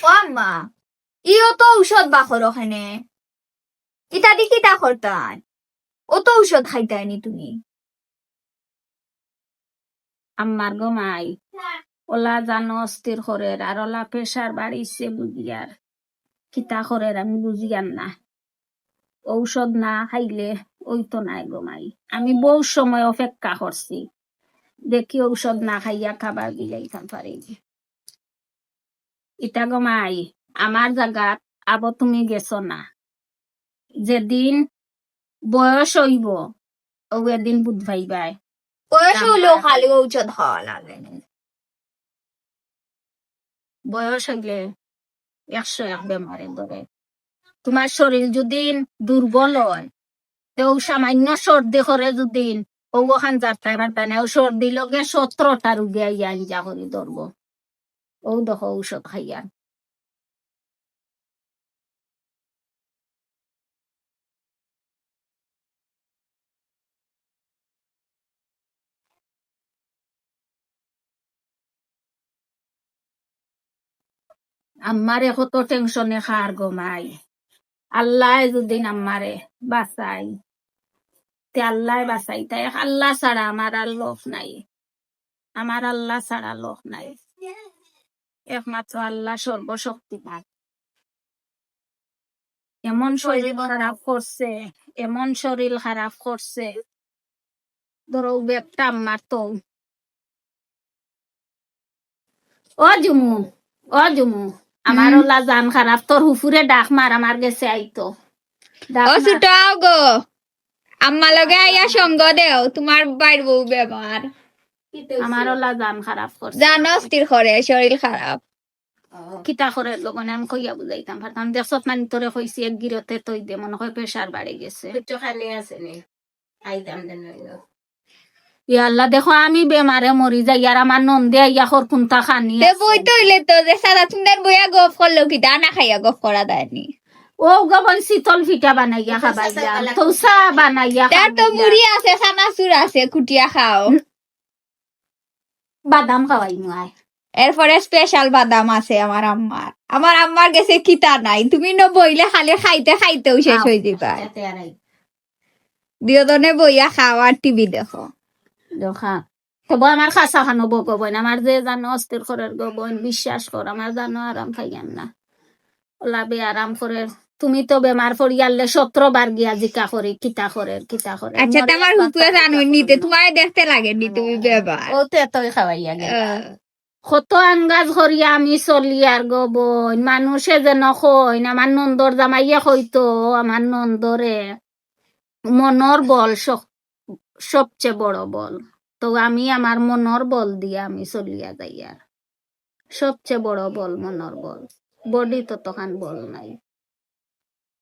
ও আম্মা ইও তো ঔষধ বাখর ওখানে ইটা দি কিতা করতান ও তো ঔষধ খাইতাইনি তুমি আমার গমাই ওলা জানো অস্থির করের আর ওলা প্রেশার বাড়িছে বুঝিয়ার কিতা করের আমি বুঝিয়ার না ঔষধ না খাইলে ওই তো নাই গমাই আমি বহু সময় অপেক্ষা করছি দেখি ঔষধ না খাইয়া খাবার বিলাইতাম পারি ইটা গমাই আমার জায়গাত আব তুমি গেছো না। যেদিন বয়স হইব ও এদিন বুধ ভাইবাই। বয়স আম্মা। হলেও খালি ঔষধ খাওয়া লাগে। বয়স হইলে একশো এক বেমারে ধরে তোমার শরীর যদি দুর্বল হয় তো সামান্য সর্দি করে যদি ওখান যাত্রা পারতা না ও সর্দি লগে সতেরোটা রুগী আইয়া আঞ্জা করে ধরব ও দেখো ঔষধ খাইয়া আমারে কত টেনশনে খার গমাই আল্লাহ যদি আমারে বাঁচাই। তে আল্লাহ বাঁচাই তাই আল্লাহ ছাড়া আমার আর লোক নাই। আমার আল্লাহ ছাড়া লোক নাই। একমাত্র আল্লাহ সর্বশক্তিমান। এমন শরীর খারাপ করছে এমন শরীর খারাপ করছে। ধরো ব্যাগটা আমার তো। ও জুমু ও জুমু আমার? ওলা জান খারাপ। তোর হুফুরে ডাক মার আমার গেছে আইতো। ও। ছুটাও গো। আম্মা লগে আইয়া সঙ্গ দেও তোমার বাইর বউ ব্যবহার। আমার ওলা জান খারাপ করছে জানো অস্থির করে শরীর খারাপ কিতা করে লগনে আমি কইয়া বুঝাইতাম পারতাম দেখছত মানে তোরে কইছি এক গিরতে তৈ দে মনে হয় প্রেশার বাড়ি গেছে খালি আছে নি আইতাম দেন ইয়া আল্লাহ দেখো আমি বেমারে মরি যাই আর আমার নন্দে আইয়া খরকুন্তা খানি তে আছে। বই তো হইলে তো যে সাদা সুন্দর বইয়া গপ করল কি দানা খাইয়া গপ করা দেয়নি ও গবন শীতল ফিটা বানাইয়া খাবাই যাম তো চা বানাইয়া তার তো। মুড়ি আছে চানাচুর আছে কুটিয়া খাও বাদাম খাওয়াই এরপরে স্পেশাল বাদাম আছে আমার আম্মার। আমার আম্মার গেছে কিতা নাই তুমি ন বইলে খালি খাইতে খাইতেও শেষ হয়ে যাবা দুজনে বইয়া খাও আর টিভি দেখো। দেখা তবু আমার খাসা খানো বগবন আমার যে জানো অস্থির করার গবন বিশ্বাস কর আমার জানো আরাম খাইয়ান না। ওলা বে আরাম করে তুমি তো বেমার পড়িয়ালে সতেরো বার গিয়া জিকা করে কিতা করে কিতা করে আচ্ছা তোমার বাতা জানো নিতে। তোমার দেখতে লাগে নি তুমি বেবার ও তে তোই খাওয়াইয়া গেল কত আঙ্গাজ করিয়া আমি চলি আর গো বোন মানুষে যেন কইন আমার নন্দর জামাইয়া কইতো আমার নন্দরে মনর বল সব- সবচেয়ে বড় বল। তো আমি আমার মনর বল দিয়ে আমি চলিয়া যাই আর সবচেয়ে বড় বল মনর বল। বডি তো তখন বল নাই।